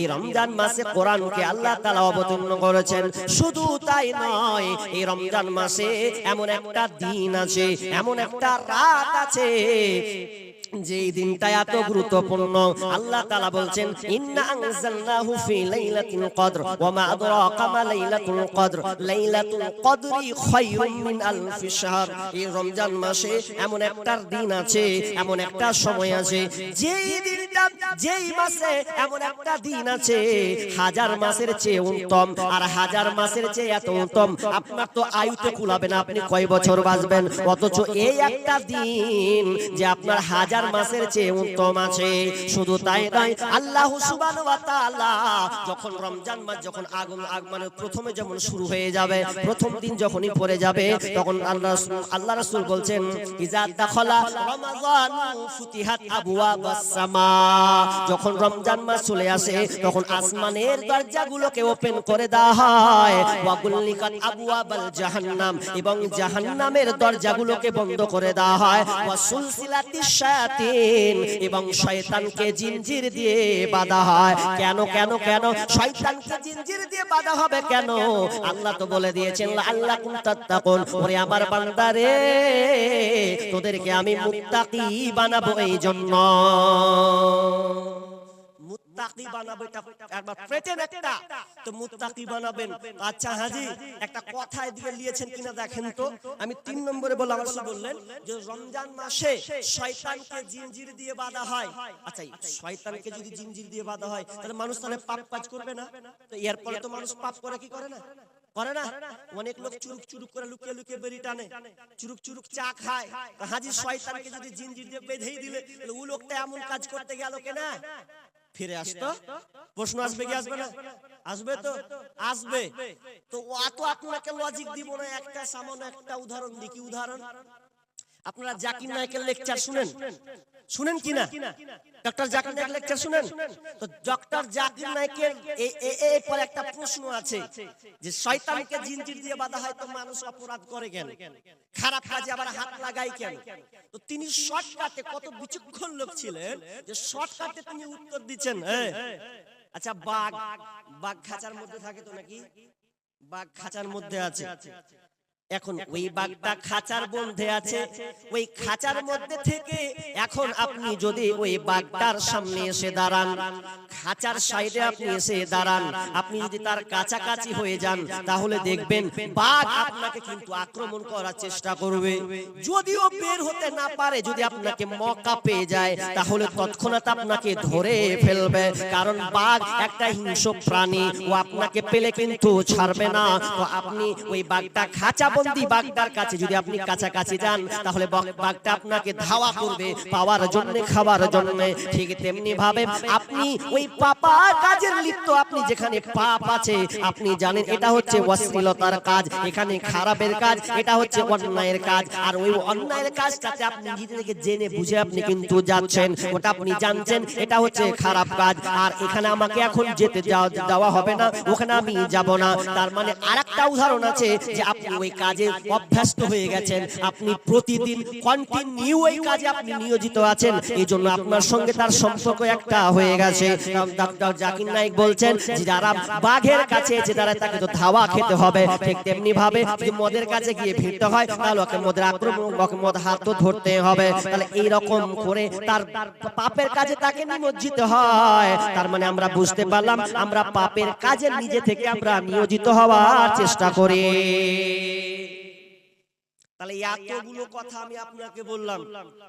এই রমজান মাসে কোরআনকে আল্লাহ তালা অবতীর্ণ করেছেন। শুধু তাই নয়, এই রমজান মাসে এমন একটা দিন আছে, এমন একটা রাত আছে যেই দিনটা এত গুরুত্বপূর্ণ। আল্লাহ তাআলা বলছেন, ইন্না আনজালনাহু ফি কদর, ওয়া মা আদরাকা মা লাইলাতুল কদর। লাইলাতুল কদরি খায়রুম মিন শাহর। এই রমজান মাসে এমন একটা দিন আছে, এমন একটা সময় আছে, যেই দিনটা, যেই মাসে এমন একটা দিন আছে, হাজার মাসের চেয়ে উত্তম, আর হাজার মাসের চেয়ে এত উত্তম। আপনার তো আয়ুতে কুলাবে না, আপনি কয় বছর বাঁচবেন? অথচ এই একটা দিন যে আপনার হাজার মাসের চেয়ে উত্তম আছে। শুধু তাই নয়, আল্লাহ তাআলা যখন রমজান মাস, যখন আগুন আগমনে প্রথমে যেমন শুরু হয়ে যাবে, প্রথম দিন যখনই পড়ে যাবে, তখন আল্লাহ আল্লাহ রাসূল বলছেন, ইজা দাখালা রমাযান ফুতিহাত আবওয়াবাস সামা। যখন রমজান মাস চলে আসে, তখন আসমানের দরজাগুলোকে ওপেন করে দেওয়া হয়। ওয়াগুল্লিকাত আবওয়াবাল জাহান্নাম এবং জাহান্নামের দরজাগুলোকে বন্ধ করে দেওয়া হয়। ওয়াসুলসিলাতিশ শায়াতিন এবং শয়তানকে জিনজির দিয়ে বাঁধা হয়। কেন কেন কেন শয়তানকে জিনজির দিয়ে বাঁধা হবে কেন? আল্লাহ তো বলে দিয়েছেন আল্লাহ তাত্তাকুন। ওরে আমার বান্দারে তোদেরকে আমি মুত্তাকি বানাবো এই জন্য মুত্তাকি বানাবো এটা একবার প্রেটেন একটা। তো মুত্তাকি বানাবেন। আচ্ছা হাজি একটা কথা এদিকে নিয়েছেন কিনা দেখেন তো। আমি তিন নম্বরে বললাম আমার বললেন যে রমজান মাসে শয়তানকে জিনজির দিয়ে বাঁধা হয়। আচ্ছা শয়তানকে যদি জিনজির দিয়ে বাঁধা হয় তাহলে মানুষ তাহলে পাপ কাজ করবে না? তো এর পরে তো মানুষ পাপ করে কি করে না? করে না? অনেক লোক চুরুক চুরুক করে লুকিয়ে লুকিয়ে বেরি টানে। চুরুক চুরুক চা খায়। তা হাজি শয়তানকে যদি জিনজির দিয়ে বেঁধেই দিলে ও লোকটা এমন কাজ করতে গেল কেনা ফিরে আসতো। প্রশ্ন আসবে কি আসবে না? আসবে তো? আসবে তো? অত আপনাকে লজিক দিব না একটা সামান্য একটা উদাহরণ দিই কি উদাহরণ। আপনারা জাকির নায়কের লেকচার শুনেন। শুনেন। কিনা ডক্টর জাকির নায়ক লেকচার শুনেন? তো ডক্টর জাকির নায়কের এই পরে একটা প্রশ্ন আছে যে শয়তানকে জিনজির দিয়ে বাঁধা হয় তো মানুষ অপরাধ করে কেন? খারাপ কাজে আবার হাত লাগায় কেন? তো তিনি শর্টকাটে কত বিচক্ষণ লোক ছিলেন যে শর্টকাটে তিনি উত্তর দিচ্ছেন। হ্যাঁ আচ্ছা বাঘ বাঘ খাঁচার মধ্যে থাকে তো নাকি? বাঘ খাঁচার মধ্যে আছে। এখন ওই বাঘটা খাঁচার মধ্যে আছে ওই খাঁচার মধ্যে থেকে এখন আপনি যদি ওই বাঘটার সামনে এসে দাঁড়ান খাঁচার সাইডে আপনি এসে দাঁড়ান আপনি যদি তার কাছাকাছি হয়ে যান তাহলে দেখবেন বাঘ আপনাকে কিন্তু আক্রমণ করার চেষ্টা করবে। যদিও বের হতে না পারে যদি আপনাকে মকা পেয়ে যায় তাহলে তৎক্ষণাৎ আপনাকে ধরে ফেলবে। কারণ বাঘ একটা হিংস্র প্রাণী ও আপনাকে পেলে কিন্তু ছাড়বে না তো আপনি ওই বাঘটা খাঁচা বন্দি বাঘটার কাছে যদি আপনি কাছাকাছি যান তাহলে আপনাকে ধাওয়া করবে পাওয়ার জন্য খাবার জন্য। ঠিক তেমনি ভাবে আপনি ওই পাপা কাজের লিপ্ত আপনি যেখানে পাপ আছে আপনি জানেন এটা হচ্ছে অশ্লীলতার কাজ এখানে খারাপের কাজ এটা হচ্ছে অন্যায়ের কাজ। আর ওই অন্যায়ের কাজটাতে আপনি জেনে বুঝে আপনি কিন্তু যাচ্ছেন ওটা আপনি জানছেন এটা হচ্ছে খারাপ কাজ। আর এখানে আমাকে এখন যেতে দেওয়া হবে না ওখানে আমি যাব না। তার মানে আরেকটা উদাহরণ আছে যে আপনি ওই কাজে অভ্যস্ত হয়ে গেছেন। আপনি প্রতিদিন কন্টিনিউ এই কাজে আপনি নিয়োজিত আছেন। এই জন্য আপনার সঙ্গে তার সম্পর্ক একটা হয়ে গেছে। ডক্টর জাকির নাইক বলছেন যে, যারা বাঘের কাছে আছে তারা তাকে তো ধাওয়া খেতে হবে। ঠিক তেমনি ভাবে যদি মদের কাছে গিয়ে ভিড়তে হয়, তাহলে ওকে মদের আক্রমণ, ওকে মদ হাত তো ধরতে হবে। তাহলে এই রকম করে তার পাপের কাজে তাকে নিমজ্জিত হয়। তার মানে আমরা বুঝতে পারলাম, আমরা পাপের কাজে নিজে থেকে আমরা নিয়োজিত হওয়ার চেষ্টা করি। তাহলে এতগুলো কথা আমি আপনাকে বললাম।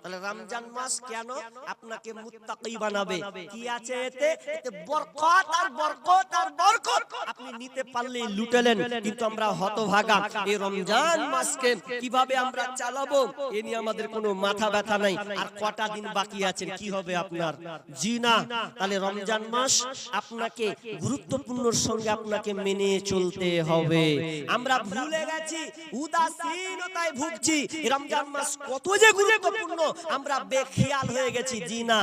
তাহলে রমজান মাস কেন আপনাকে মুত্তাকি বানাবে? কি আছে এতে? এতে বরকত আর বরকত আর বরকত আপনি নিতে পারলেই লুটেলেন। কিন্তু আমরা হতভাগা। এই রমজান মাসকে কীভাবে আমরা চালাবো? এ নিয়ে আমাদের কোনো মাথা ব্যথা নাই। আর কটা দিন বাকি আছে? কি হবে আপনার? জি না। তাহলে রমজান মাস আপনাকে গুরুত্বপূর্ণর সঙ্গে আপনাকে মেনে চলতে হবে। আমরা ভুলে গেছি উদাসীনতায় ভুগছি। রমজান মাস কত যে গুরুত্বপূর্ণ। আমরা বেখেয়াল হয়ে গেছি জি না।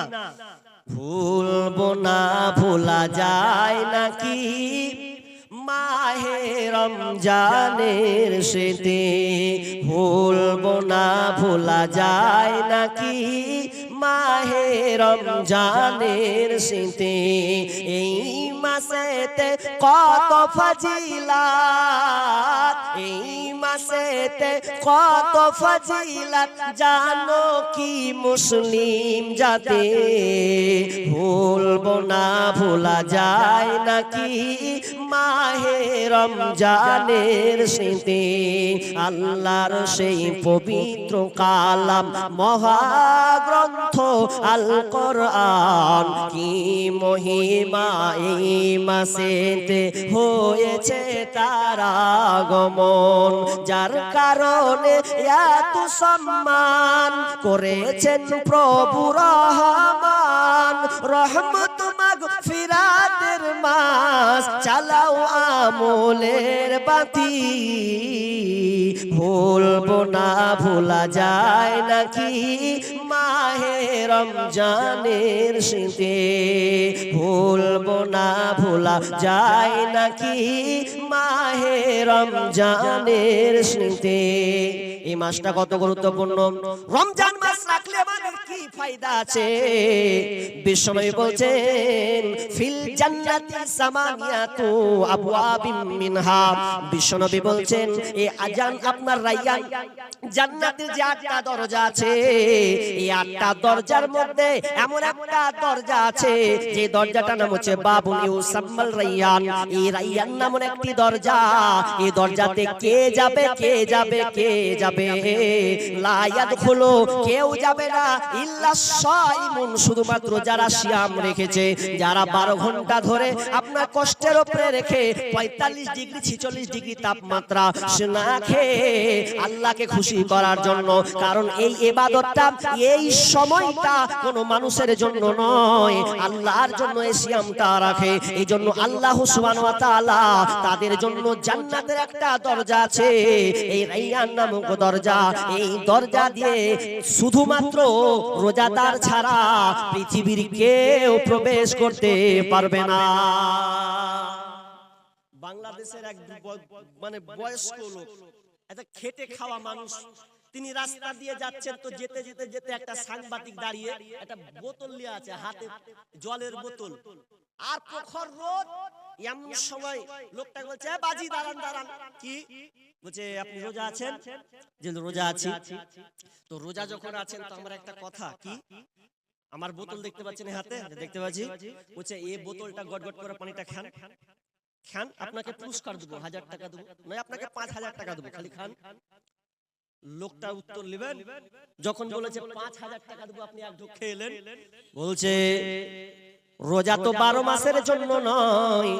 ভুলবো না ভোলা যায় নাকি? মাহে রমজানের সেতে ভুলবো না ভোলা যায় নাকি? মাহে রমজানের সেতে এই মাসেতে কত ফজিলাত? এই মাসেতে কত ফজিলাত? জানো কি মুসলিম জাতে? ভুলবো না, ভোলা যায় নাকি? মাহে রমজানের স্মৃতি। আল্লাহর সেই পবিত্র কালাম, মহাগ্রন্থ আল কোরআন কি মহিমা এই মাসেতে হয়েছে তার আগমন, যার কারণে এত সম্মান করেছেন প্রভু রহমান। রহমত ফিরাতের মাস, চালাও আমলের বাতি। ভুলবো না, ভোলা যায় নাকি রমজানের স্মৃতি। ভুলবো না, ভোলা যায় নাকি? মাহে রমজানের স্মৃতি। এই মাসটা কত গুরুত্বপূর্ণ। রমজান মাস রাখলে আমাদের কি ফায়দা আছে? বিশ্বনবী বলছেন, ফিল জান্নাতি সামানিয়াতু আবওয়াবিন মিনহা। বিশ্বনবী বলছেন এই আজান আপনার রাইয়ান জান্নাতের যে আটটা দরজা আছে, এই আটটা দরজার মধ্যে এমন একটা দরজা আছে, যে দরজাটা নাম হচ্ছে বাবুল ইউসাম্মাল রাইয়ান। এই রাইয়ান নামক একটি দরজা, এই দরজাতে কে যাবে কে যাবে কে যাবে? লা ইয়াদখুলু, কেউ যাবে না, ইল্লা সাইমুন। শুধুমাত্র যারা সিয়াম রেখেছে, যারা 12 ঘণ্টা ধরে আপনার কষ্টের উপরে রেখে 45 ডিগ্রি 46 ডিগ্রি তাপমাত্রা না খেয়ে আল্লাহকে খুশি করার জন্য, কারণ এই ইবাদতটা এই সময়টা কোনো মানুষের জন্য নয়। আল্লাহর জন্য এই সিয়ামটা রাখে। এই জন্য আল্লাহ তাআলা তাদের জন্য জান্নাতের একটা দরজা আছে। এই রাইয়ান নামক দরজা। এই দরজা দিয়ে শুধুমাত্র রোজাদার ছাড়া পৃথিবীর কেউ প্রবেশ করতে পারবে না। বাংলাদেশের এক মানে বয়স্ক লোক, একটা খেটে খাওয়া মানুষ তিনি রাস্তা দিয়ে যাচ্ছেন, তো যেতে যেতে যেতে একটা সাংবাদিক দাঁড়িয়ে একটা বোতল নিয়ে আছে হাতে, জলের বোতল। আর প্রখর রোদ, এমন সময় লোকটা বলছে বাজি, দাঁড়ান দাঁড়ান। কি? বলছে, আপনি রোজা আছেন? যে, রোজা আছি। তো রোজা যখন আছেন, তো আমার একটা কথা, কি? আমার বোতল দেখতে পাচ্ছেন হাতে? দেখতে পাচ্ছি? বলছে এই বোতলটা গটগট করে পানিটা খান। খান, আপনাকে পুরস্কার দেবো, হাজার টাকা দেবো। নয় আপনাকে পাঁচ হাজার টাকা দেবো, খালি খান। লোকটা উত্তর নেবেন? যখন বলেছে পাঁচ হাজার টাকা দেবো আপনি এক ঢোক খেয়ে এলেন। বলছে রোজা তো বারো মাসের জন্য নয়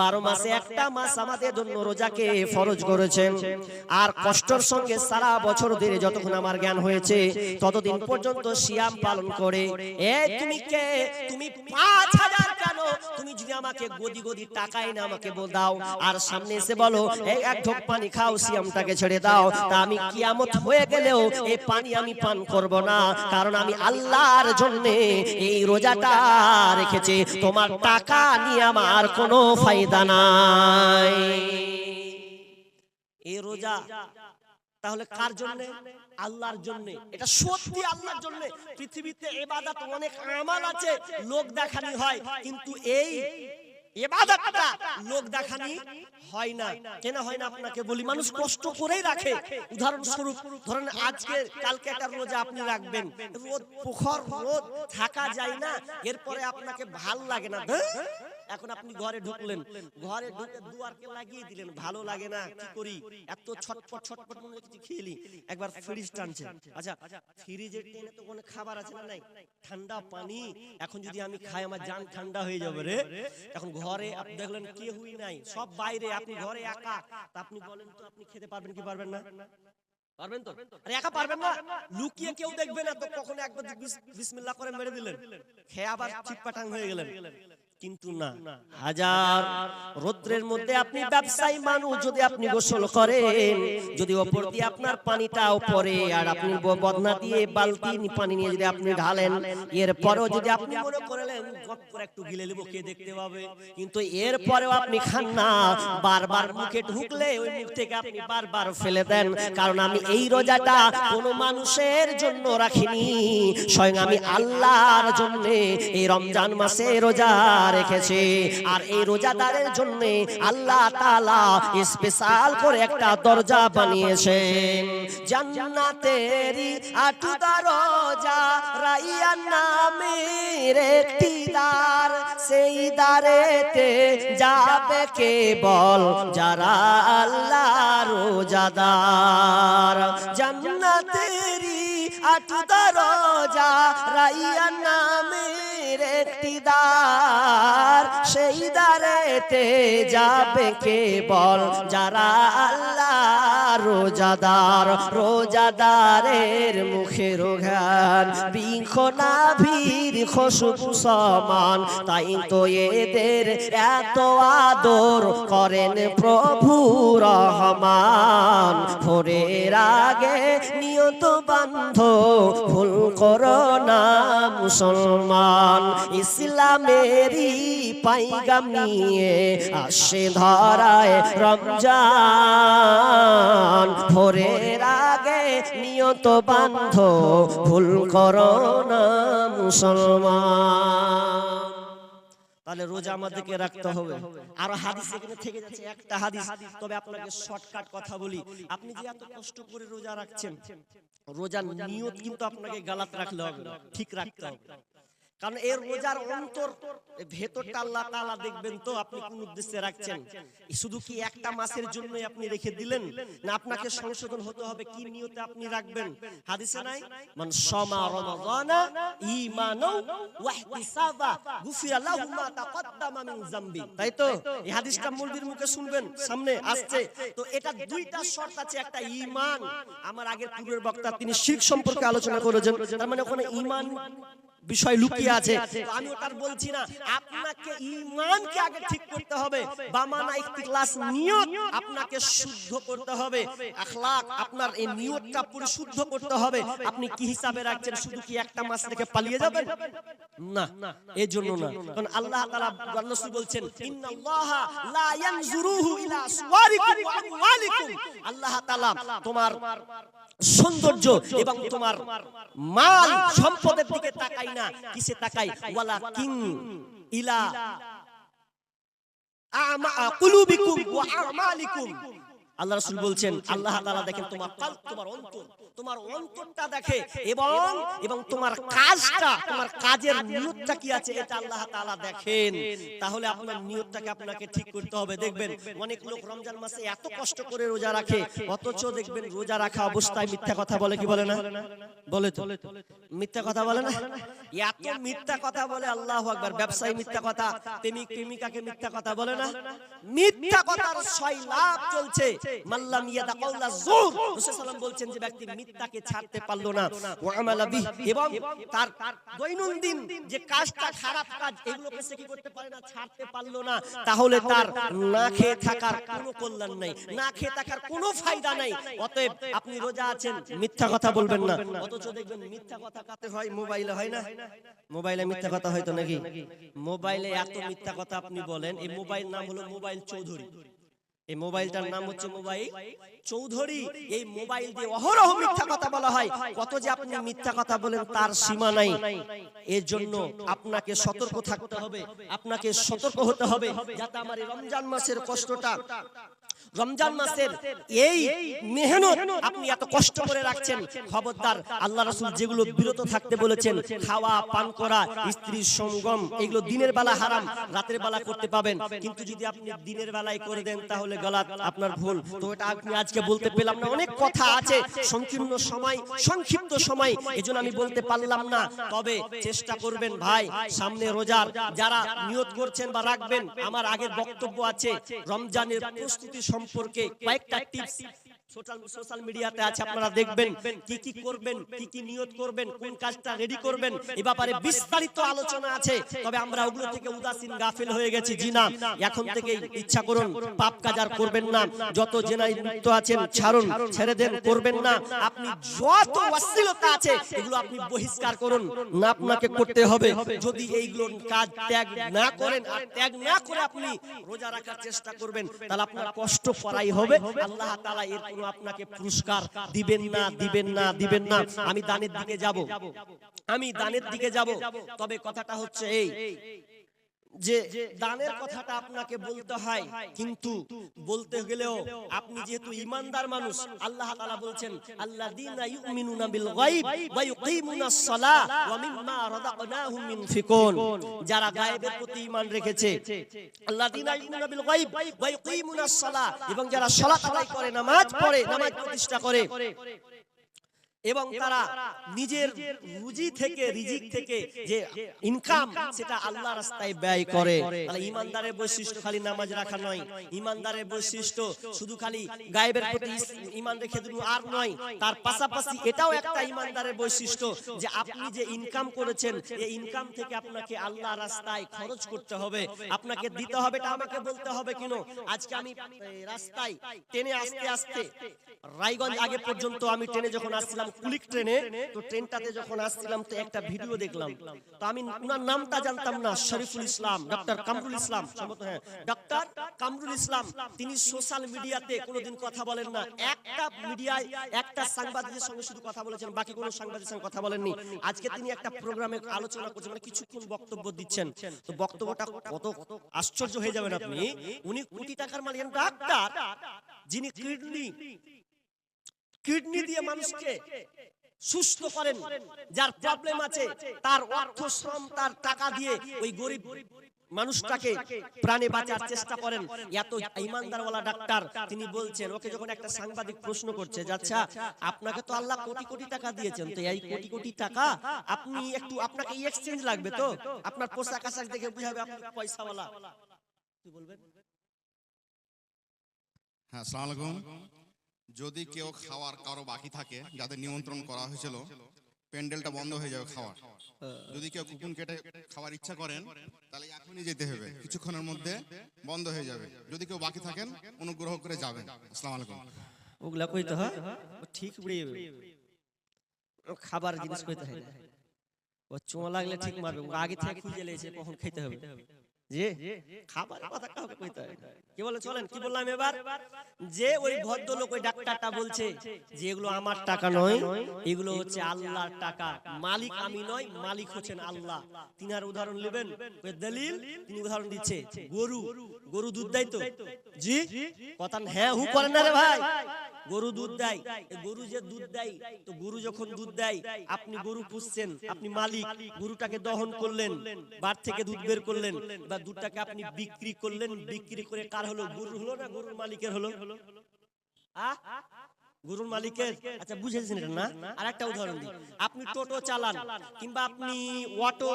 বারো মাসে একটা মাস আমাদের জন্য রোজাকে ফরজ করেছেন। আর কষ্টর সঙ্গে সারা বছর ধরে যতক্ষণ আমার জ্ঞান হয়েছে ততদিন পর্যন্ত সিয়াম পালন করে এ তুমি কে? তুমি পাঁচ হাজার কেন তুমি যদি আমাকে গদি গদি টাকাই না আমাকে বল দাও আর সামনে এসে বলো এক ঢোক পানি খাও সিয়ামটাকে ছেড়ে দাও। তা আমি কিয়ামত হয়ে গেলেও এই পানি আমি পান করব না কারণ আমি আল্লাহর জন্য এই রোজাটা রেখেছি। তোমার টাকা নিয়ে আমার কোনো ফায়দা নাই। এই রোজা তাহলে কার জন্য? আল্লাহর জন্য। এটা সত্যি আল্লাহর জন্য। পৃথিবীতে এবাদত অনেক আমাল আছে লোক দেখানি হয়। কিন্তু এই এবাদতটা লোক দেখানি হয় না। কেন হয় না আপনাকে বলি। মানুষ কষ্ট করেই রাখে। উদাহরণস্বরূপ ধরেন আজকে কালকে একটা রোজা আপনি রাখবেন। রোদ প্রখর রোদ থাকা যায় না। এরপরে আপনাকে ভালো লাগে না। হ্যাঁ? এখন আপনি ঘরে ঢুকলেন। ঘরে ঢুকে দুয়ারকে লাগিয়ে দিলেন। ভালো লাগে না কি করি? এত ছটপট ছটপট মনে হচ্ছে কিছু খেলি। একবার ফ্রিজ টানছে। আচ্ছা ফ্রিজের টেনে তো কোনো খাবার আছে না নাই? ঠান্ডা পানি। এখন যদি আমি খাই আমার জান ঠান্ডা হয়ে যাবে রে। এখন ঘরে আপনি দেখলেন কেউই নাই। সব বাইরে আপনি ঘরে একা। তা আপনি বলেন তো আপনি খেতে পারবেন কি পারবেন না? পারবেন তো? আরে একা পারবেন না। লুকিয়ে কেউ দেখবে না তো কখন একবার বিস- বিসমিল্লাহ করে মেরে দিলেন খেয়ে আবার চিটপাটাং হয়ে গেলেন কিন্তু না। হাজার রৌদ্রের মধ্যে আপনি ব্যবসায়ী মানুষ যদি আপনি গোসল করেন যদি ওপর দিয়ে আপনার পানিটাও পরে আর আপনি বদনা দিয়ে বালতি পানি নিয়ে যদি আপনি ঢালেন এরপরেও যদি আপনি মনে করলেন গপ করে একটু গিলে নেব কে দেখতে পাবে। কিন্তু এরপরেও আপনি খান না। বারবার মুখে ঢুকলে ওই মুখ থেকে আপনি বারবার ফেলে দেন। কারণ আমি এই রোজাটা কোনো মানুষের জন্য রাখিনি। স্বয়ং আমি আল্লাহর জন্য এই রমজান মাসে রোজা রেখেছে। আর এই রোজাদারের জন্য আল্লাহ স্পেশাল করে একটা দরজা বানিয়েছেন। সেই যাবে কেবল যারা আল্লাহ রোজাদার। আটু দরজা রাইয়ান নামের একটি দ্বার। সেই দ্বারেতে যাবে কেবল যারা আল্লাহ রোজাদার। রোজাদারের মুখের ঘ্রাণ বৃক্ষ নাভির খুশবু সমান। তাই তো এদের এত আদর করেন প্রভু রহমান। ভোরের আগে নিয়ত বান্ধ ভুল করো না মুসলমান। ইসলামেরই পাইগামিয়ে আসে ধরায় রমজান। ভোরের আগে নিয়ত বান্ধ, ভুল করো না মুসলমান। তাহলে রোজা আমাদেরকে রাখতে হবে। আর হাদিস এখানে থেকে যাচ্ছে একটা হাদিস। তবে আপনাকে শর্টকাট কথা বলি। আপনি যে এত কষ্ট করে রোজা রাখছেন রোজার নিয়ত কিন্তু আপনাকে গালাত রাখলে হবে ঠিক রাখতে হবে। কারণ এর রোজার অন্তর ভেতরটা আল্লাহ তাআলা দেখবেন তো আপনি কোন উদ্দেশ্যে রাখছেন? শুধু কি একটা মাসের জন্য আপনি রেখে দিলেন? না আপনাকে সংশোধন হতে হবে কি নিয়তে আপনি রাখবেন? হাদিসে নাই? মান শামা রমাদানা ঈমানাও ওয়া ইহতিসাবা। গুফিরা লাহু মা তাকদ্দামা মিন যামবি। তাই তো? এই হাদিসটা মূলবীর মুখে শুনবেন সামনে আসছে। তো এটা দুইটা শর্ত আছে একটা ঈমান। আমার আগের পূর্বের বক্তা তিনি শিরক সম্পর্কে আলোচনা করেছেন। তার মানে ওখানে ঈমান বিষয় লুকিয়ে আছে। আমি ওটার বলছি না আপনাকে ঈমানকে আগে ঠিক করতে হবে। বামানা ইখতিলাস নিয়ত আপনাকে শুদ্ধ করতে হবে। আখলাক আপনার এই নিয়তটা পরিশুদ্ধ করতে হবে। আপনি কি হিসাবে রাখছেন? শুধু কি একটা মাস থেকে পালিয়ে যাবেন? না এই জন্য না কারণ আল্লাহ তাআলা রাসূল বলছেন ইন্নাল্লাহা লা ইয়ানজুরুহু ইলা সুওয়ারিকুম ওয়া আমওয়ালিকুম আল্লাহ তাআলা তোমার সৌন্দর্য এবং তোমার মাল সম্পদের দিকে তাকাই না। কিসে তাকাই? ওয়ালা কিং ইলা আমা কুলুবিকুম ওয়া আমালিকুম। আল্লাহ রাসূল বলছেন আল্লাহ তাআলা দেখেন তোমার কাল তোমার অন্তর তোমার অন্তরটা দেখে এবং এবং তোমার কাজটা তোমার কাজের নিয়তটা কি আছে এটা আল্লাহ তাআলা দেখেন। তাহলে আপনার নিয়তটাকে আপনাকে ঠিক করতে হবে। দেখবেন অনেক লোক রমজান মাসে এত কষ্ট করে রোজা রাখে অথচ দেখবেন রোজা রাখা অবস্থায় মিথ্যা কথা বলে কি বলে না? বলে তো। মিথ্যা কথা বলে না? এত মিথ্যা কথা বলে আল্লাহু আকবার ব্যবসায়ী মিথ্যা কথা প্রেমিক প্রেমিকাকে মিথ্যা কথা বলে না মিথ্যা কথার ছয় লাভ চলছে মাল্লাম ইয়াদা রাসূল সাল্লাল্লাহু বলছেন যে ব্যক্তি মিথ্যাকে ছাড়তে পারল না। ওয়া আমালা বিহ। এবং তার দৈনন্দিন যে কাজটা খারাপ কাজ এগুলোকে সে কি করতে পারে না? ছাড়তে পারল না। তাহলে তার না খেয়ে থাকার কোনো কল্যাণ নাই। না খেয়ে থাকার কোনো নাই। অতএব আপনি রোজা আছেন মিথ্যা কথা বলবেন না। অথচ দেখবেন মিথ্যা কথা কাতে হয় মোবাইলে হয় না। মোবাইলে মিথ্যা কথা হয়তো নাকি? মোবাইলে এত মিথ্যা কথা আপনি বলেন এই মোবাইল নাম হলো মোবাইল চৌধুরী এই মোবাইলটার নাম হচ্ছে মোবাইল চৌধুরী এই মোবাইল দিয়ে অহরহ মিথ্যা কথা বলা হয়। কত যে আপনি মিথ্যা কথা বলেন তার সীমা নাই। এর জন্য আপনাকে সতর্ক থাকতে হবে। আপনাকে সতর্ক হতে হবে যাতে আমার এই রমজান মাসের কষ্টটা রমজান মাসের এই মেহনত আপনি এত কষ্ট করে রাখছেন। খবরদার আল্লাহ রাসূল যেগুলো বিরত থাকতে বলেছেন খাওয়া পান করা স্ত্রীর সঙ্গম এগুলো দিনের বেলা হারাম রাতের বেলা করতে পাবেন। কিন্তু যদি আপনি দিনের বেলায় করে দেন তাহলে গলাত আপনার ভুল। তো এটা আপনি আজকে বলতে পেলাম না। অনেক কথা আছে সংকীর্ণ সময় সংক্ষিপ্ত সময় এজন্য আমি বলতে পারলাম না। তবে চেষ্টা করবেন ভাই সামনে রোজার যারা নিয়ত করছেন বা রাখবেন আমার আগের বক্তব্য আছে রমজানের প্রস্তুতি সম্পর্কে কয়েকটা টিপস সোশ্যাল মিডিয়াতে আছে, আপনারা দেখবেন কি কি করবেন, কি কি নিয়ত করবেন, কোন কাজটা রেডি করবেন, এ ব্যাপারে বিস্তারিত আলোচনা আছে। তবে আমরা ওগুলো থেকে উদাসীন গাফিল হয়ে গেছি, জি না। এখন থেকে ইচ্ছা করুন, পাপ কাজ আর করবেন না। যত লিপ্ত আছেন, ছাড়ুন, ছেড়ে দেন, করবেন না। আপনি যত অশ্লীলতা আছে, এগুলো আপনি বহিষ্কার করুন। না আপনাকে করতে হবে। যদি এইগুলো কাজ ত্যাগ না করেন, আর ত্যাগ না করে আপনি রোজা রাখার চেষ্টা করবেন, তাহলে আপনার কষ্ট করাই হবে। আল্লাহ এর কোনো আপনাকে পুরস্কার দিবেন না দিবেন না দিবেন না আমি দানের দিকে যাব। আমি দানের দিকে যাব। তবে কথাটা হচ্ছে এই। যে দানের কথাটা আপনাকে বলতে হয় কিন্তু বলতে গেলেও আপনি যেহেতু ইমানদার মানুষ আল্লাহ তাআলা বলছেন আল্লাযীনা ইউমিনুনা বিল গায়ব ওয়া ইউকিমুনাস সালাহ ওয়া মিম্মা রাযাকনাহুম ইউনফিকুন যারা গায়েবের প্রতি ঈমান রেখেছে আল্লাযীনা ইউমিনুনা বিল গায়ব ওয়া ইউকিমুনাস সালাহ এবং যারা সালাত আদায় করে নামাজ পড়ে নামাজ প্রতিষ্ঠা করে। এবং তারা নিজের রুজি থেকে রিজিক থেকে যে ইনকাম সেটা আল্লাহ রাস্তায় ব্যয় করে। তাহলে ইমানদারের বৈশিষ্ট্য খালি নামাজ রাখা নয়। ইমানদারের বৈশিষ্ট্য শুধু খালি গায়েবের প্রতি ইমান রেখে দিল আর নয়। তার পাশাপাশি এটাও একটা ইমানদারের বৈশিষ্ট্য যে আপনি যে ইনকাম করেছেন এই ইনকাম থেকে আপনাকে আল্লাহ রাস্তায় খরচ করতে হবে। আপনাকে দিতে হবে এটা আমাকে বলতে হবে কেন আজকে আমি রাস্তায় ট্রেনে আসতে আসতে রায়গঞ্জ আগে পর্যন্ত আমি ট্রেনে যখন আসছিলাম কুলিক ট্রেনে, তো ট্রেনটাতে যখন আসছিলাম, তো একটা ভিডিও দেখলাম। তো আমি উনার নামটা জানতাম না, শরীফুল ইসলাম ডক্টর কামরুল ইসলাম হ্যাঁ। ডক্টর কামরুল ইসলাম, তিনি সোশ্যাল মিডিয়াতে কোনোদিন কথা বলেন না। একটা মিডিয়ায় একটা সাংবাদিকের সঙ্গে শুধু কথা বলেছেন, বাকি কোনো সাংবাদিকের সঙ্গে কথা বলেননি। আজকে তিনি একটা প্রোগ্রামে আলোচনা করছেন মানে কিছুক্ষণ বক্তব্য দিচ্ছেন। তো বক্তব্যটা কত আশ্চর্য হয়ে যাবেন আপনি। উনি কোটি টাকার মালিক ডাক্তার, যিনি কিডনি কিডনি দিয়ে মানুষকে সুস্থ করেন। যার প্রবলেম আছে তার অর্থ শ্রম তার টাকা দিয়ে ওই গরিব মানুষটাকে প্রাণে বাঁচার চেষ্টা করেন। এত ইমানদারওয়ালা ডাক্তার তিনি বলছেন ওকে যখন একটা সাংবাদিক প্রশ্ন করছে যে আচ্ছা আপনাকে তো আল্লাহ কোটি কোটি টাকা দিয়েছেন তো এই কোটি কোটি টাকা আপনি একটু আপনাকে এক্সচেঞ্জ লাগবে তো? আপনার পোশাক আশাক দেখে বুঝাবে আপনি পয়সাওয়ালা। কি বলবেন? হ্যাঁ আসসালামু আলাইকুম। যদি কেউ খাওয়ার কারও বাকি থাকে যাদের নিমন্ত্রণ করা হয়েছিল প্যান্ডেলটা বন্ধ হয়ে যাবে খাওয়ার। যদি কেউ কুপন কেটে খাওয়ার ইচ্ছা করেন তাহলে এখনই যেতে হবে। কিছুক্ষণের মধ্যে বন্ধ হয়ে যাবে। যদি কেউ বাকি থাকেন অনুগ্রহ করে যাবেন। আসসালামু আলাইকুম। ওগুলা কইতে হয় ও ঠিক উড়িয়ে ও খাবার জিনিস কইতে হয়। ও চোঁ লাগলে ঠিক মারবে ও আগে থেকে খুঁজে লেছে কখন খেতে হবে। যে খাবার কথা কাউকে কইতে হয় কি বলে চলেন কি বললাম এবার? যে ওই ভদ্রলোক ওই ডাক্তারটা বলছে যে এগুলো আমার টাকা নয় এগুলো হচ্ছে আল্লাহর টাকা। মালিক আমি নয় মালিক হচ্ছেন আল্লাহ। তিনি আর উদাহরণ নেবেন দলিল? তিনি উদাহরণ দিচ্ছে। গরু। গরু দুধ দেয় তো? জি? কথা হ্যাঁ হু করেন না রে ভাই। গরু দুধ দেয়। গরু যে দুধ দেয় তো গরু যখন দুধ দেয় আপনি গরু পুষছেন আপনি মালিক। গরুটাকে দহন করলেন বার থেকে দুধ বের করলেন। বা দুধটাকে আপনি বিক্রি করলেন, বিক্রি করে কার হলো? গরুর হলো না গরুর মালিকের হলো? গরুর মালিকের? আচ্ছা বুঝেছেন এটা না? আর একটা উদাহরণ দিই। আপনি টোটো চালান, কিংবা আপনি অটো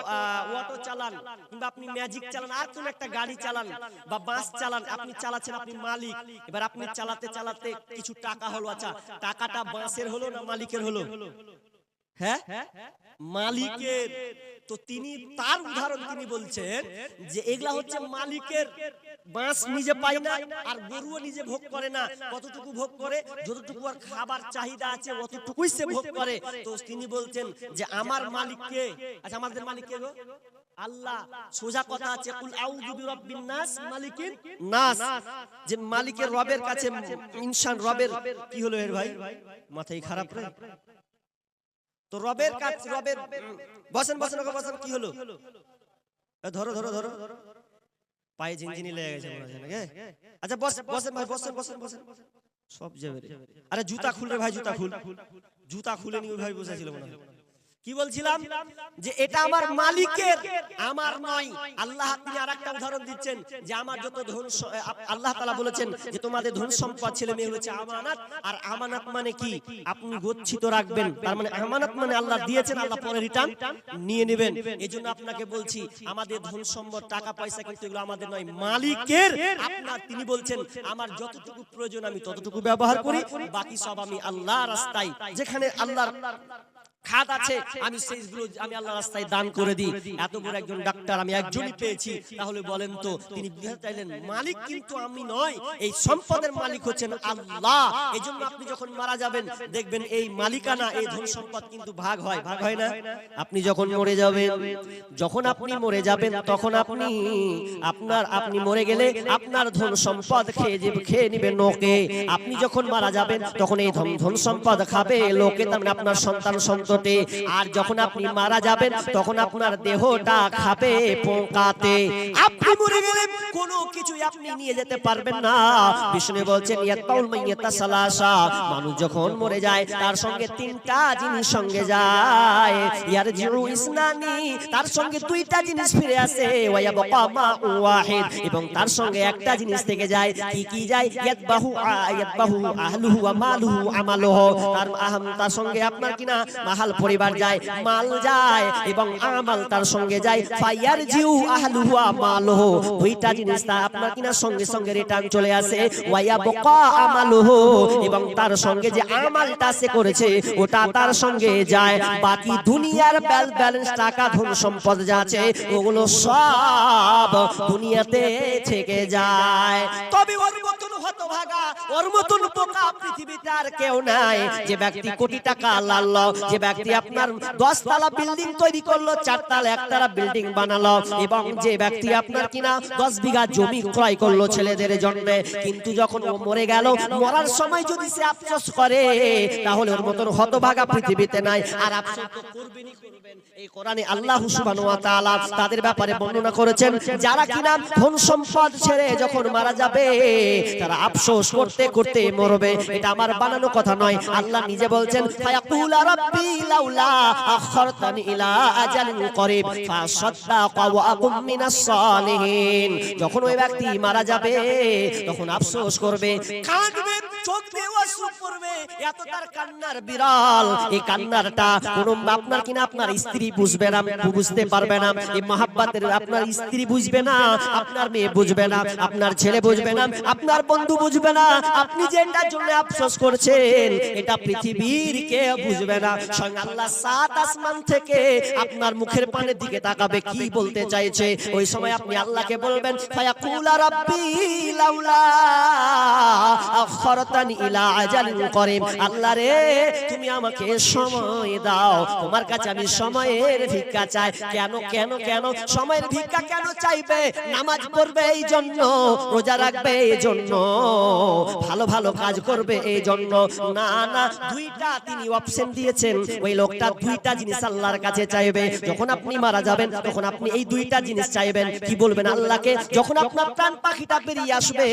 অটো চালান, কিংবা আপনি ম্যাজিক চালান, আর কোন একটা গাড়ি চালান, বা বাস চালান, আপনি চালাচ্ছেন আপনি মালিক। এবার আপনি চালাতে চালাতে কিছু টাকা হলো আচ্ছা টাকাটা বাসের হলো না মালিকের হলো? হ্যাঁ? মালিকের তো তিনি তার উদাহরণ তিনি বলছেন যে এগুলা হচ্ছে মালিকের বাঁশ নিজে পায় না আর গরুও নিজে ভোগ করে না। কতটুকু ভোগ করে? যতটুকু আর খাবার চাহিদা আছে অতটুকুই সে ভোগ করে। তো তিনি বলছেন যে আমার মালিককে আচ্ছা আমাদের মালিককে গো। আল্লাহ সোজা কথা আছে কুল আউযু বিরাব্বিন নাস মালিকিন নাস। যে মালিকের রবের কাছে ইনসান রবের কি হলো এর ভাই? মাথায় খারাপ রে। তো রবের কাজ রবের বসেন বসেন ওকে বসেন কি হলো? ধরো ধরো ধরো। পায়ে ঝিনঝিনি লেগে গেছে মনে হচ্ছে নাকি? আচ্ছা বস বসেন ভাই বসেন বসেন বসেন সব যাবে আরে জুতা খুল রে ভাই জুতা খুল জুতা খুলে নিয়ে ভাই বসেছিল মনে হয় কি বলছিলাম? যে এটা আমার মালিকের আমার নয়। আল্লাহ তিনি আর একটা উদাহরণ দিচ্ছেন যে আমার যত ধন আল্লাহ তালা বলেছেন যে তোমাদের ধন সম্পদ ছেলে মেয়ে হচ্ছে আমানত আর আমানত মানে কি? আপনি গচ্ছিত রাখবেন। তার মানে আমানত মানে আল্লাহ দিয়েছেন আল্লাহ পরে রিটার্ন নিয়ে নেবেন। এই জন্য আপনাকে বলছি আমাদের ধন সম্পদ টাকা পয়সা কিন্তু এগুলো আমাদের নয়। মালিকের আপনার তিনি বলছেন আমার যতটুকু প্রয়োজন আমি ততটুকু ব্যবহার করি বাকি সব আমি আল্লাহ রাস্তায়। যেখানে আল্লাহর খাত আছে আমি সেইগুলো আমি আল্লাহ রাস্তায় দান করে দিই। এত বড় একজন ডাক্তার আমি একজনই পেয়েছি। তাহলে বলেন তো তিনি বুঝাতে চাইলেন মালিক কিন্তু আমি নয়। এই সম্পদের মালিক হচ্ছেন আল্লাহ। এই জন্য আপনি যখন মারা যাবেন দেখবেন এই মালিকানা এই ধন সম্পদ কিন্তু ভাগ হয় ভাগ হয় না। আপনি যখন মরে যাবেন যখন আপনি মরে যাবেন তখন আপনি আপনার আপনি মরে গেলে আপনার ধন সম্পদ খেয়ে যে খেয়ে নিবে লোকে আপনি যখন মারা যাবেন তখন এই ধন ধন সম্পদ খাবে লোকে তার আপনার সন্তান সন্ততি পর্যন্ততে আর যখন আপনি মারা যাবেন, তখন আপনার দেহটা খাবে পোকাতে আপনি মরে কোনো কিছুই আপনি নিয়ে যেতে পারবেন না। বিষ্ণু বলছেন মাইয়াতা সালাসা। মানুষ যখন মরে যায়, তার সঙ্গে তিনটা জিনিস সঙ্গে যায়। ইয়ার ইসনানি, তার সঙ্গে দুইটা জিনিস ফিরে আসে। বাকা মা ওয়াহিদ। এবং তার সঙ্গে একটা জিনিস থেকে যায়। কি কি যায়? আহলুহু ওয়া মালুহু আমালুহু। তার আহম, তার সঙ্গে আপনার কিনা মাহাল পরিবার যায়, মাল যায় এবং আমাল তার সঙ্গে যায়। ফায়ার জিউ আহলুহু ওয়া মালুহু, দুইটা জিনিস তার আপনার কিনা সঙ্গে সঙ্গে রিটার্ন চলে আসে। ওয়া বাকা আমালুহু, এবং তার সঙ্গে যে আমালটা সে করেছে, ওটা তার সঙ্গে যায়। বাকি দুনিয়ার ব্যাল ব্যালেন্স, টাকা, ধন সম্পদ যা আছে, ওগুলো সব দুনিয়াতে থেকে যায়। তবে ওর মতন হতভাগা, ওর মতন বোকা পৃথিবীতে আর কেউ নাই। যে ব্যক্তি কোটি টাকা লাল যে ব্যক্তি আপনার দশ তালা বিল্ডিং তৈরি করল চারতলা একতলা বিল্ডিং বানালো এবং যে ব্যক্তি আপনার কিনা দশ বিঘা জমি ক্রয় করল ছেলেদের জন্য। কিন্তু যখন ও মরে গেল মরার সময় যদি সে আফসোস করে তাহলে ওর মতন হতভাগা পৃথিবীতে নাই। আর আফসোস তো করবেনই করবেন এই কোরআনে আল্লাহ সুবহানাহু ওয়া তাআলা তাদের ব্যাপারে বর্ণনা করেছেন যারা কিনা ধন সম্পদ ছেড়ে যখন মারা যাবে তারা আফসোস করতে করতে মরবে। এটা আমার বানানো কথা নয় আল্লাহ নিজে বলছেন ফায়াকুলা রাব্বি লাউলা আখরতানি ইলা আজালিন করিব মিনাস সালিহিন যখন ওই ব্যক্তি মারা যাবে, তখন আফসোস করবে, কাঁদবে। চোখ এত তার কান্নার বিড়াল। এই কান্নারটা কোন আপনার কিনা আপনার স্ত্রী বুঝবে না, বুঝতে পারবে না। এই মহাব্বাতের আপনার স্ত্রী বুঝবে না, আপনার মেয়ে বুঝবে না, আপনার ছেলে বুঝবে না, আপনার বন্ধু বুঝবে না। আপনি যেটার জন্য আফসোস করছেন, এটা পৃথিবীর কে বুঝবে না। স্বয়ং আল্লাহ সাত আসমান থেকে আপনার মুখের পানের দিকে তাকাবে, কি বলতে চাইছে? ওই সময় আপনি আল্লাহকে বলবেন, ফায়াকুলা রাব্বি লাউলা আখরতানি ইলা আজালিন করিম। আল্লাহ রে, তুমি আমাকে সময় দাও। তোমার কাছে আমি সময়ের ভিক্ষা চাই। কেন কেন কেন? সময়ের ভিক্ষা কেন চাইবে? নামাজ পড়বে এই জন্য, রোজা রাখবে এই জন্য। ভালো ভালো কাজ করবে এই জন্য না না, দুইটা তিনি অপশন দিয়েছেন। ওই লোকটা দুইটা জিনিস আল্লাহর কাছে চাইবে। যখন আপনি মারা যাবেন, তখন আপনি এই দুইটা জিনিস চাইবেন। কি বলবেন আল্লাহকে? যখন আপনার প্রাণ পাখিটা বেরিয়ে আসবে,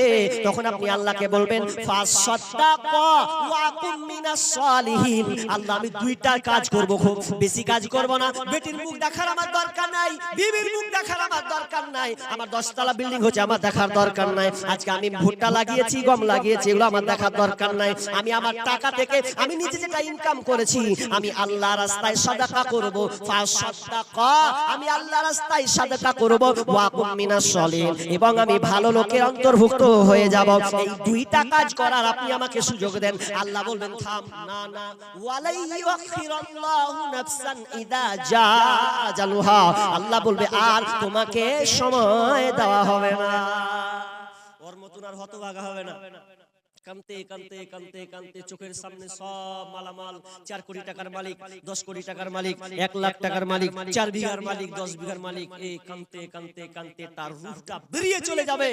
তখন আপনি আল্লাহকে বলবেন আল্লাহ, আমি দুইটা কাজ করব খুব বেশি কাজ করব না। বেটির মুখ দেখার আমার দরকার নাই, বিবির মুখ দেখার আমার দরকার নাই। আমার দশতলা বিল্ডিং হচ্ছে, আমার দেখার দরকার নাই। আজকে আমি ভুট্টা লাগিয়েছি, গম লাগিয়েছি এগুলো আমার দেখার দরকার নাই। আমি আমার টাকা থেকে আমি নিজে যেটা ইনকাম করেছি, আমি আল্লাহ রাস্তায় সাদাকা করব। আমি আল্লাহ রাস্তায় সাদাকা করব। ওয়া কুম মিনাস সালিহিন এবং আমি ভালো লোকের অন্তর্ভুক্ত হয়ে যাব। এই দুইটা কাজ করার আপনি আমাকে সুযোগ দেন। আল্লাহ বলবেন, থাম, না না। ওয়ালাই ইউখিরাল্লাহু নাফসান ইদা জা আজালুহা আল্লাহ বলবে, আর তোমাকে সময় দেওয়া হবে না। ওর মতন আর হতভাগা হবে না। কানতে কানতে কানতে কানতে চোখের সামনে সব মালামাল চার কোটি টাকার মালিক দশ কোটি টাকার মালিক এক লাখ টাকার মালিক চার বিঘার মালিক দশ বিঘার মালিক এই কানতে কানতে কানতে তার রূপটা বেরিয়ে চলে যাবে।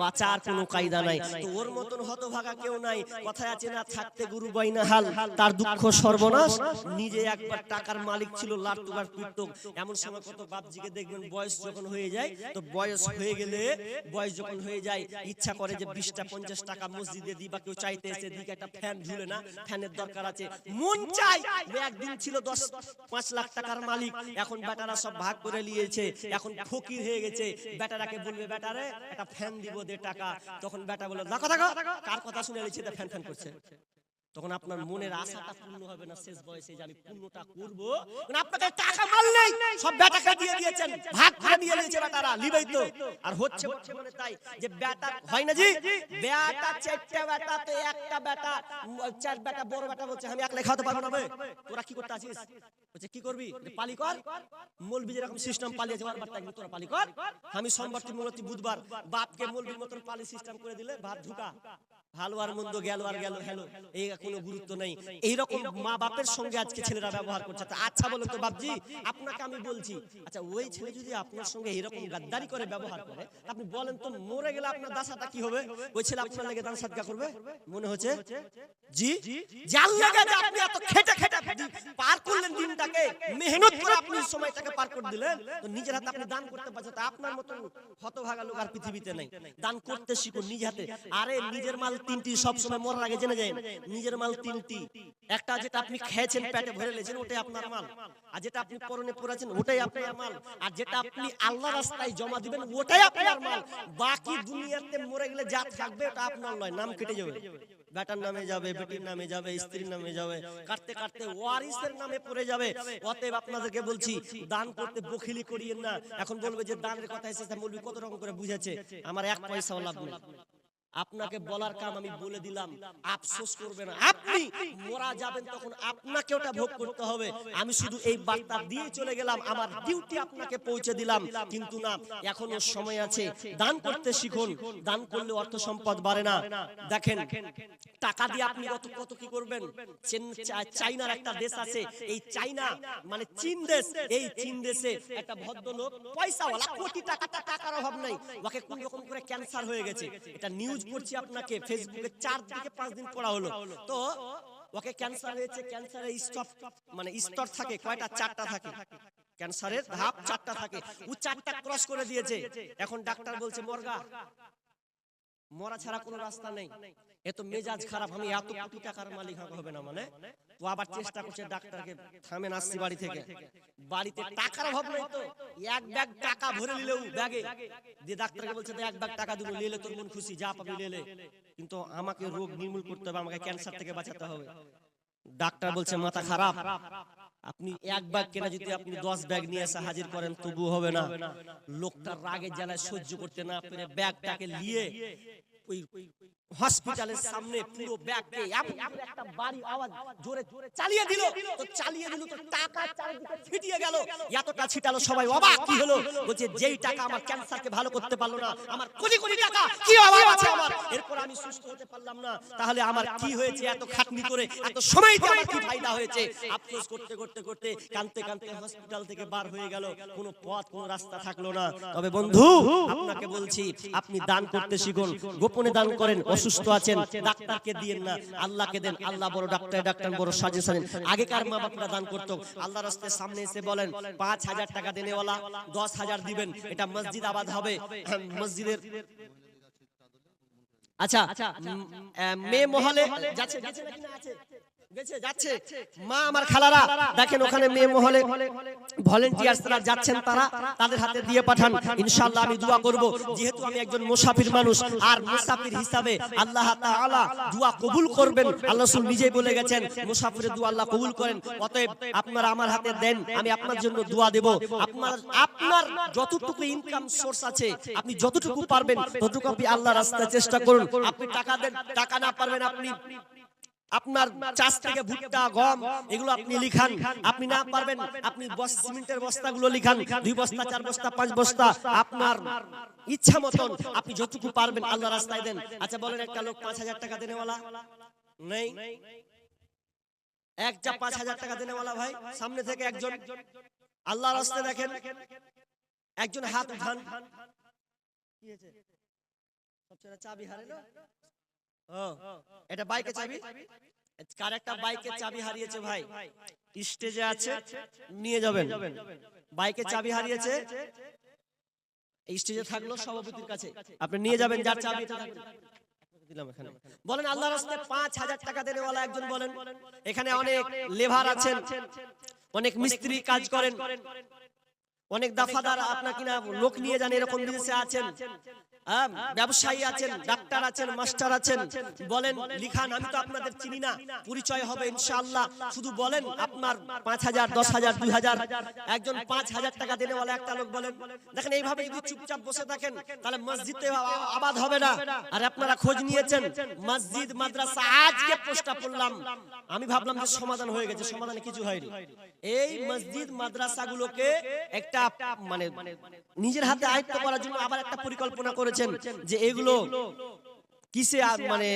বাঁচার কোনো কায়দা নাই। তো ওর মতন হতভাগা কেউ নাই। কথায় আছে না থাকতে গুরু বাইনা হাল। তার দুঃখ সর্বনাশ। নিজে একবার টাকার মালিক ছিল লাট টুকার পিটতো এমন সময় কত বাপজিকে দেখবেন বয়স যখন হয়ে যায় তো বয়স হয়ে গেলে বয়স যখন হয়ে যায় ইচ্ছা করে যে বিশটা পঞ্চাশ টাকা মসজিদে দিই বা কেউ চাইতে এসে দিকে একটা ফ্যান ঝুলে না ফ্যানের দরকার আছে। মন চাই একদিন ছিল দশ পাঁচ লাখ টাকার মালিক এখন বেটারা সব ভাগ করে নিয়েছে এখন ফকির হয়ে গেছে বেটারাকে বলবে বেটারে একটা ফ্যান দিব দে টাকা। তখন বেটা বলে দেখো দেখো কার কথা শুনে নিচ্ছে ফ্যান ফ্যান করছে? তখন আপনার মনের আশাটা পূর্ণ হবে না শেষ বয়সে যে আমি পূর্ণটা করব। আপনাকে টাকা মাল নেই সব বেটাকে দিয়ে দিয়েছেন। ভাগ করে নিয়ে নিয়েছে বেটারা লিবেই তো আর হচ্ছে হচ্ছে মানে তাই যে বেটা হয় না জি? বেটা চারটা বেটা তো একটা বেটা চার বেটা বড় বেটা বলছে আমি একলা খাওয়াতে পারব না বে। তোরা কি করতে আছিস বলছে কি করবি? পালি কর। মৌলবি যেরকম সিস্টেম পালিয়েছে বারবার তাই তোরা পালি কর। আমি সোমবার মূলত বুধবার বাপকে মৌলবির মতন পালি সিস্টেম করে দিলে ভাত ঢুকা। ভালো আর মন্দ গেল আর গেল হ্যালো। এই কোনো গুরুত্ব নেই। এইরকম মা বাপের সঙ্গে আজকে ছেলেরা ব্যবহার করছে। তা আচ্ছা বলুন তো বাপজি আপনাকে আমি বলছি। আচ্ছা ওই ছেলে যদি আপনার সঙ্গে এরকম গাদ্দারি করে ব্যবহার করে আপনি বলেন তো মরে গেলে আপনার দাসাটা কি হবে? ওই ছেলে আপনার লেগে দান সাদকা করবে? মনে হচ্ছে? জি? যার লাগে যে আপনি এত খেটে খেটে পার করলেন দিনটাকে মেহনত করে আপনি সময়টাকে পার করে দিলেন। তো নিজের হাতে আপনি দান করতে পারছেন। তা আপনার মতো হতভাগা লোক আর পৃথিবীতে নেই। দান করতে শিখুন নিজ হাতে আরে নিজের মাল তিনটি সব সময় মরার আগে জেনে যায় নিজের মাল তিনটি। একটা যেটা আপনি খেয়েছেন পেটে ভরে লেছেন, ওটাই আপনার মাল। আর যেটা আপনি পরনে পরেছেন, ওটাই আপনার মাল। আর যেটা আপনি আল্লাহ রাস্তায় জমা দিবেন, ওটাই আপনার মাল। বাকি দুনিয়াতে মরে গেলে যা থাকবে, ওটা আপনার নয়। নাম কেটে যাবে। বেটার নামে যাবে, বেটির নামে যাবে, স্ত্রীর নামে যাবে, কাটতে কাটতে ওয়ারিসের নামে পড়ে যাবে। অতএব আপনাদেরকে বলছি, দান করতে বখিলি করিয়েন না। এখন বলবে যে, দানের কথা এসেছে, মৌলবি কত রকম করে বুঝেছে। আমার এক পয়সাও লাভ নেই। আপনাকে বলার কাম আমি বলে দিলাম আফসোস করবে না। আপনি মোরা যাবেন তখন আপনাকে ওটা ভোগ করতে হবে। আমি শুধু এই বার্তা দিয়ে চলে গেলাম। আমার ডিউটি আপনাকে পৌঁছে দিলাম। কিন্তু না এখনও সময় আছে। দান করতে শিখুন। দান করলে অর্থ সম্পদ বাড়ে না। দেখেন টাকা দিয়ে আপনি কত কত কি করবেন? চাইনার একটা দেশ আছে। এই চাইনা মানে চীন দেশ এই চীন দেশে। একটা ভদ্রলোক পয়সাওয়ালা কোটি টাকাটা টাকার অভাব নাই ওকে কোন রকম করে ক্যান্সার হয়ে গেছে এটা নিউজ পড়ছি আপনাকে। ফেসবুকে চার থেকে পাঁচ দিন পড়া হলো। তো ওকে ক্যান্সার হয়েছে ক্যান্সারের স্টপ মানে স্তর থাকে কয়টা? চারটা থাকে। ক্যান্সারের ধাপ চারটা থাকে। ও চারটা ক্রস করে দিয়েছে। এখন ডাক্তার বলছে মরগা মরা ছাড়া কোনো রাস্তা নেই। এ তো মেজাজ খারাপ আমি এত কোটি টাকার মালিক হবে না মানে? ও আবার চেষ্টা করছে ডাক্তারকে থামেন আসছি বাড়ি থেকে। বাড়িতে টাকার অভাব নেই তো। এক ব্যাগ টাকা ভরে নিলেও ব্যাগে। দিয়ে ডাক্তারকে বলছে "দে, এক ব্যাগ টাকা দিল নিলে তোর মন খুশি যা পাবি নিলে। কিন্তু আমাকে রোগ নির্মূল করতে হবে আমাকে ক্যান্সার থেকে বাঁচাতে হবে। ডাক্তার বলছে মাথা খারাপ। আপনি এক ব্যাগ কেনা যদি আপনি দশ ব্যাগ নিয়ে এসে হাজির করেন তবু হবে না লোকটার রাগের জ্বালায় সহ্য করতে না পেরে ব্যাগটাকে নিয়ে ওই হসপিটালের সামনে পুরো ব্যাগকে একটা বাড়ি আওয়াজ জোরে জোরে চালিয়ে দিল তো চালিয়ে দিল তো টাকা চারিদিকে ছিটিয়ে গেল। এতটা ছিটালো সবাই অবাক কি হলো? বলছে যেই টাকা আমার ক্যান্সারকে ভালো করতে পারল না আমার কোটি কোটি টাকা কি অভাব আছে আমার? এরপর আমি সুস্থ হতে পারলাম না। তাহলে আমার কি হয়েছে? এত খাটনি করে এত সময় দিয়ে আমার কি ফায়দা হয়েছে? আফসোস করতে করতে করতে কানতে কানতে হসপিটাল থেকে বার হয়ে গেল। কোনো পথ কোনো রাস্তা থাকল না তবে বন্ধু আপনাকে বলছি আপনি দান করতে শিখুন গোপনে দান করেন অসুস্থ আছেন ডাক্তারকে দিয়েন না আল্লাহকে দেন। আল্লাহ বড় ডাক্তার ডাক্তার বড় সাজেশন আগেকার মা বাপরা দান করতো। আল্লাহ রাস্তায় সামনে এসে বলেন পাঁচ হাজার টাকা দেনেওয়ালা দশ হাজার দিবেন এটা মসজিদ আবাদ হবে। মসজিদের আচ্ছা মে মহলে যাচ্ছে গেছে নাকি না আছে? যাচ্ছে। মা আমার খালারা দেখেন ওখানে মেয়ে মহলে ভলেন্টিয়ার্স তারা যাচ্ছেন তারা তাদের হাতে দিয়ে পাঠান। ইনশাআল্লাহ আমি দোয়া করব। যেহেতু আমি একজন মুসাফির মানুষ আর মুসাফির হিসাবে আল্লাহ তাআলা দোয়া কবুল করবেন। আল্লাহ রাসূল নিজেই বলে গেছেন মুসাফিরের দোয়া আল্লাহ কবুল করেন। অতএব আপনারা আমার হাতে দেন আমি আপনার জন্য দোয়া দেব। আপনার আপনার যতটুকু ইনকাম সোর্স আছে আপনি যতটুকু পারবেন ততটুকু আপনি আল্লাহ রাস্তায় চেষ্টা করুন। আপনি টাকা দেন টাকা না পারবেন আপনি আপনার চাষ থেকে ভুট্টা গম এগুলো আপনি লিখান। আপনি না পারবেন আপনি সিমেন্টের বস্তাগুলো লিখান। দুই বস্তা চার বস্তা পাঁচ বস্তা। আপনার ইচ্ছা মতন আপনি যতটুকু পারবেন আল্লাহ রাস্তায় দেন। আচ্ছা বলেন একটা লোক পাঁচ হাজার টাকা দেনেওয়ালা? নেই। এক যা পাঁচ হাজার টাকা দেনেওয়ালা ভাই সামনে থেকে একজন। আল্লাহ রাস্তায় দেখেন। একজন হাত উঠান। কি হয়েছে? সবচেয়ে চাবি হারালো ও এটা বাইকে চাবি? কার একটা বাইকের চাবি হারিয়েছে ভাই? স্টেজে আছে নিয়ে যাবেন। বাইকের চাবি হারিয়েছে স্টেজে থাকল সভাপতির কাছে। আপনি নিয়ে যাবেন যার চাবি দিলাম এখানে। বলেন আল্লাহ রাস্তায় পাঁচ হাজার টাকা দেনেওয়ালা একজন বলেন। এখানে অনেক লেভার আছেন অনেক মিস্ত্রি কাজ করেন। অনেক দাফাদার আপনার কিনা লোক নিয়ে যান এরকম বিদেশে আছেন। ব্যবসায়ী আছেন, ডাক্তার আছেন, মাস্টার আছেন, বলেন, লিখান, আমি তো আপনাদের চিনি না, পরিচয় হবে ইনশাআল্লাহ, শুধু বলেন, আপনার পাঁচ হাজার, দশ হাজার, দুই হাজার, একজন পাঁচ হাজার টাকা দেনেওয়ালা একটা লোক বলেন, দেখেন এইভাবে যদি চুপচাপ বসে থাকেন, তাহলে মসজিদ আবাদ হবে না, আর আপনারা খোঁজ নিয়েছেন, মসজিদ, মাদ্রাসা, আজকে পোস্টটা পড়লাম, আমি ভাবলাম যে সমাধান হয়ে গেছে, সমাধানে কিছু হয়নি, এই মসজিদ, মাদ্রাসাগুলোকে একটা মানে নিজের হাতে আয়ত্ত করার জন্য আবার একটা পরিকল্পনা করেছেন যে এগুলো কিসে মানে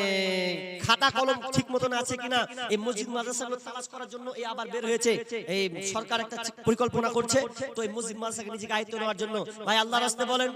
খাতা কলম ঠিক মতন আছে কিনা? এই মসজিদ মাদ্রাসাগুলো তালাশ করার জন্য এই আবার বের হয়েছে। এই সরকার একটা পরিকল্পনা করছে তো এই মসজিদ মাদ্রাসাকে নিজেকে আয়ত্ত নেওয়ার জন্য। ভাই আল্লাহ রাস্তে বলেন।